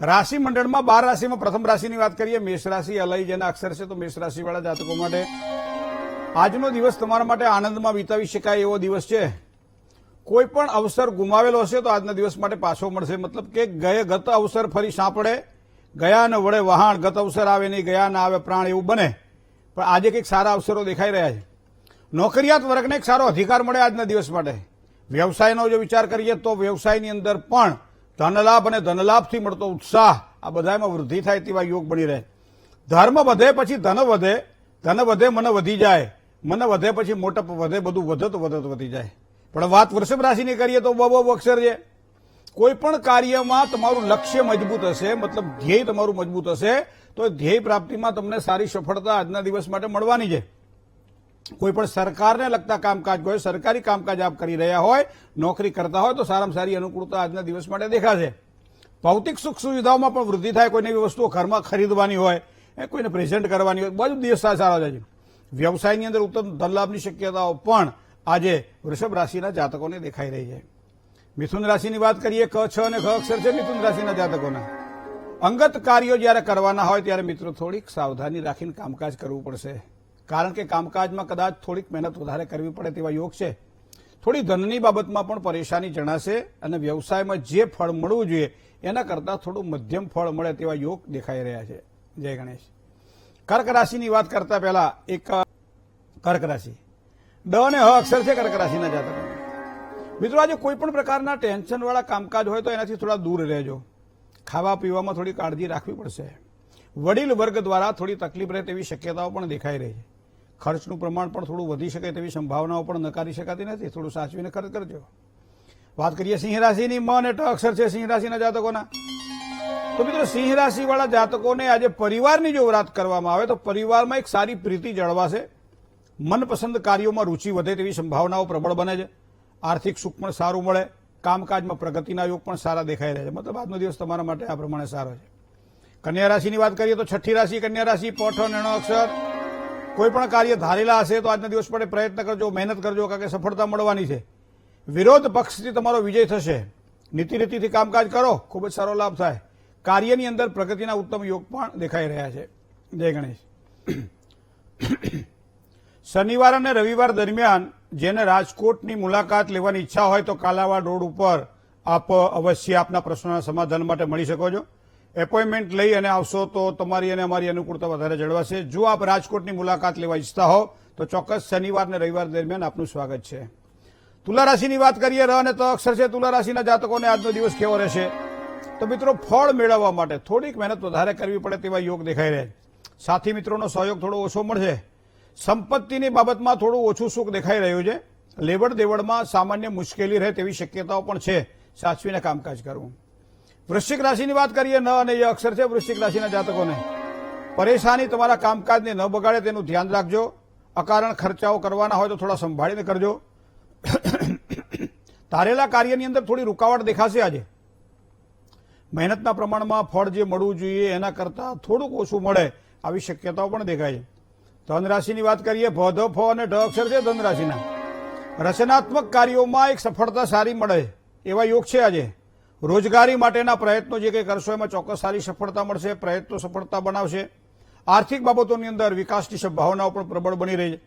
રાશિ મંડળમાં બાર રાશિમાં પ્રથમ રાશિની વાત કરીએ, મેષ રાશિ, અલય જેના અક્ષર છે, તો મેષ રાશિવાળા જાતકો માટે આજનો દિવસ તમારા માટે આનંદમાં વિતાવી શકાય એવો દિવસ છે. કોઈ પણ અવસર ગુમાવેલો હશે તો આજના દિવસ માટે પાછો મળશે. મતલબ કે ગયે ગત અવસર ફરી સાંપડે ગયા ન વડે વહાણ, ગત અવસર આવે નહીં, ગયા ના આવે પ્રાણ એવું બને. પણ આજે કંઈક સારા અવસરો દેખાઈ રહ્યા છે. નોકરિયાત વર્ગને એક સારો અધિકાર મળે આજના દિવસ માટે. વ્યવસાયનો જો વિચાર કરીએ તો વ્યવસાયની અંદર પણ ધનલાભ અને ધનલાભથી મળતો ઉત્સાહ આ બધામાં વૃદ્ધિ થાય તેવા યોગ બની રહે. ધર્મ વધે પછી ધન વધે ધન વધે મન વધી જાય, મન વધે પછી મોટપ વધે, બધું વધત વધત વધી જાય. પણ વાત વૃષભ રાશિની કરીએ તો બહુ અક્ષર છે. કોઈ પણ કાર્યમાં તમારું લક્ષ્ય મજબૂત હશે, મતલબ ધ્યેય તમારું મજબૂત હશે, તો ધ્યેય પ્રાપ્તિમાં તમને સારી સફળતા આજના દિવસ માટે મળવાની છે. કોઈ પણ સરકારને લગતા કામકાજ હોય, સરકારી કામકાજ આપ કરી રહ્યા હોય, નોકરી કરતા હોય, તો સારામાં સારી અનુકૂળતા આજના દિવસ માટે દેખાશે. ભૌતિક સુખ સુવિધાઓમાં પણ વૃદ્ધિ થાય, કોઈને એવી વસ્તુઓ ઘરમાં ખરીદવાની હોય, એ કોઈને પ્રેઝન્ટ કરવાની હોય, બધું દિવસ સારા જાય છે. વ્યવસાયની અંદર ઉત્તમ ધનલાભની શક્યતાઓ પણ આજે વૃષભ રાશિના જાતકોને દેખાઈ રહી છે. મિથુન રાશિની વાત કરીએ, ક, છ અને ખ અક્ષર છે મિથુન રાશિના જાતકોના. અંગત કાર્યો જ્યારે કરવાના હોય, ત્યારે મિત્રો થોડીક સાવધાની રાખીને કામકાજ કરવું પડશે. કારણ કે કામકાજમાં કદાચ થોડીક મહેનત વધારે કરવી પડે તેવા યોગ છે. થોડી ધનની બાબતમાં પણ પરેશાની જણાશે અને વ્યવસાયમાં જે ફળ મળવું જોઈએ, એના કરતાં થોડું મધ્યમ ફળ મળે તેવા યોગ દેખાઈ રહ્યા છે. જય ગણેશ. કર્ક રાશિની વાત કરતા પહેલા એક કર્ક રાશિ. ડ અને હ અક્ષર છે કર્ક રાશિના જાતક. મિત્રો, આજે કોઈ પણ પ્રકારના ટેન્શનવાળા કામકાજ હોય તો એનાથી થોડા દૂર રહેજો. ખાવા પીવામાં થોડી કાળજી રાખવી પડશે. વડીલ વર્ગ દ્વારા થોડી તકલીફ રહે તેવી શક્યતાઓ પણ દેખાઈ રહી છે. ખર્ચનું પ્રમાણ પણ થોડું વધી શકે તેવી સંભાવનાઓ પણ નકારી શકાતી નથી. થોડું સાચવીને ખર્ચ કરજો. વાત કરીએ સિંહ રાશિની. મ અને અક્ષર છે સિંહ રાશિના જાતકોના. તો મિત્રો, સિંહ રાશિવાળા જાતકોને આજે પરિવારની જો વાત કરવામાં આવે તો પરિવારમાં એક સારી પ્રીતિ જળવાશે. મનપસંદ કાર્યોમાં રુચિ વધે તેવી સંભાવનાઓ પ્રબળ બને છે. આર્થિક સુખ પણ સારું મળે. કામકાજમાં પ્રગતિના યોગ પણ સારા દેખાઈ રહ્યા છે. મતલબ આજનો દિવસ તમારા માટે આ પ્રમાણે સારો છે. કન્યા રાશિની વાત કરીએ તો છઠ્ઠી રાશિ, કન્યા રાશિ, પોઠ અને અક્ષર. કોઈ પણ કાર્ય ધારેલા હશે તો આજના દિવસ માટે પ્રયત્ન કરજો, મહેનત કરજો, કારણ કે સફળતા મળવાની છે. વિરોધ પક્ષથી તમારો વિજય થશે. નીતિ રીતિથી કામકાજ કરો, ખૂબ જ સારો લાભ થાય. કાર્યની અંદર પ્રગતિના ઉત્તમ યોગ પણ દેખાઈ રહ્યા છે. જય ગણેશ. શનિવાર અને રવિવાર દરમિયાન જેને રાજકોટની મુલાકાત લેવાની ઈચ્છા હોય તો કાલાવાડ રોડ ઉપર આપ અવશ્ય આપના પ્રશ્નોના સમાધાન માટે મળી શકો છો. એપોઇન્ટમેન્ટ લઈ અને આવશો તો તમારી અને અમારી અનુકૂળતા વધારે જળવાશે. જો આપ રાજકોટની મુલાકાત લેવા ઈચ્છતા હો, તો ચોક્કસ શનિવાર અને રવિવાર દરમિયાન આપનું સ્વાગત છે. તુલા રાશિની વાત કરીએ ર અને ત અક્ષર છે, તુલા રાશિના જાતકોને આજનો દિવસ કેવો રહેશે? તો મિત્રો, ફળ મેળવવા માટે થોડીક મહેનત વધારે કરવી પડે તેવા યોગ દેખાઈ રહે સાથી મિત્રોનો સહયોગ થોડો ઓછો મળશે. સંપત્તિની બાબતમાં થોડું ઓછું સુખ દેખાઈ રહ્યું છે. લેવડ દેવડમાં સામાન્ય મુશ્કેલી રહે તેવી શક્યતાઓ પણ છે. સાચવીને કામકાજ કરવું. વૃશ્ચિક રાશિની વાત કરીએ, ન અને એ અક્ષર છે વૃશ્ચિક રાશિના જાતકોને. પરેશાની તમારા કામકાજને ન બગાડે તેનું ધ્યાન રાખજો. અકારણ ખર્ચાઓ કરવાના હોય તો થોડા સંભાળીને કરજો. ધારેલા કાર્યની અંદર થોડી રૂકાવટ દેખાશે આજે. મહેનતના પ્રમાણમાં ફળ જે મળવું જોઈએ એના કરતાં થોડુંક ઓછું મળે આવી શક્યતાઓ પણ દેખાય છે. ધન રાશિની વાત કરીએ, ભ, ધ, ફ અને ઢ અક્ષર છે ધન રાશિના. રચનાત્મક કાર્યોમાં એક સફળતા સારી મળે એવા યોગ છે આજે. રોજગારી માટેના પ્રયત્નો જે કંઈ કરશો, એમાં ચોક્કસ સારી સફળતા મળશે, પ્રયત્નો સફળતા બનાવશે. આર્થિક બાબતોની અંદર વિકાસની સંભાવનાઓ પણ પ્રબળ બની રહી છે.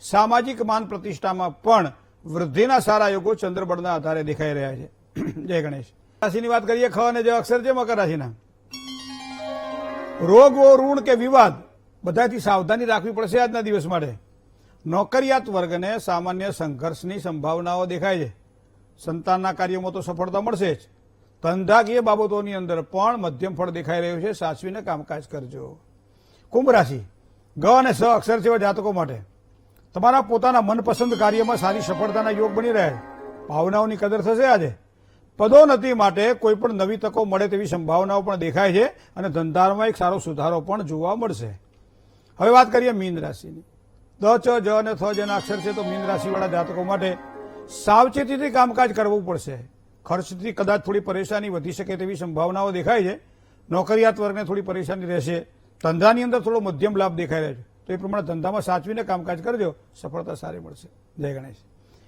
સામાજિક માન પ્રતિષ્ઠામાં પણ વૃદ્ધિના સારા યોગો ચંદ્રબળના આધારે દેખાઈ રહ્યા છે. જય ગણેશ. રાશિની વાત કરીએ, ખ અને જે અક્ષર છે મકર રાશિના રોગ ઋણ કે વિવાદ બધાથી સાવધાની રાખવી પડશે આજના દિવસ માટે. નોકરિયાત વર્ગને સામાન્ય સંઘર્ષની સંભાવનાઓ દેખાય છે. સંતાનના કાર્યોમાં તો સફળતા મળશે જ. ધંધાકીય બાબતોની અંદર પણ મધ્યમ ફળ દેખાઈ રહ્યું છે. સાચવીને કામકાજ કરજો. કુંભ રાશિ. ગ અને સ અક્ષર જેવા જાતકો માટે. તમારા પોતાના મનપસંદ કાર્યમાં સારી સફળતાના યોગ બની રહે. ભાવનાઓની કદર થશે આજે. પદોન્નતિ માટે કોઈ પણ નવી તકો મળે તેવી સંભાવનાઓ પણ દેખાય છે અને ધંધામાં એક સારો સુધારો પણ જોવા મળશે. હવે વાત કરીએ મીન રાશિની. દ, ચ, જ અને થ જેના અક્ષર છે તો મીન રાશિવાળા જાતકો માટે સાવચેતીથી કામકાજ કરવું પડશે. ખર્ચથી કદાચ થોડી પરેશાની વધી શકે તેવી સંભાવનાઓ દેખાય છે. નોકરિયાત વર્ગને થોડી પરેશાની રહેશે. ધંધાની અંદર થોડો મધ્યમ લાભ દેખાઈ રહ્યો છે. તો એ પ્રમાણે ધંધામાં સાચવીને કામકાજ કરજો. સફળતા સારી મળશે. જય ગણેશ.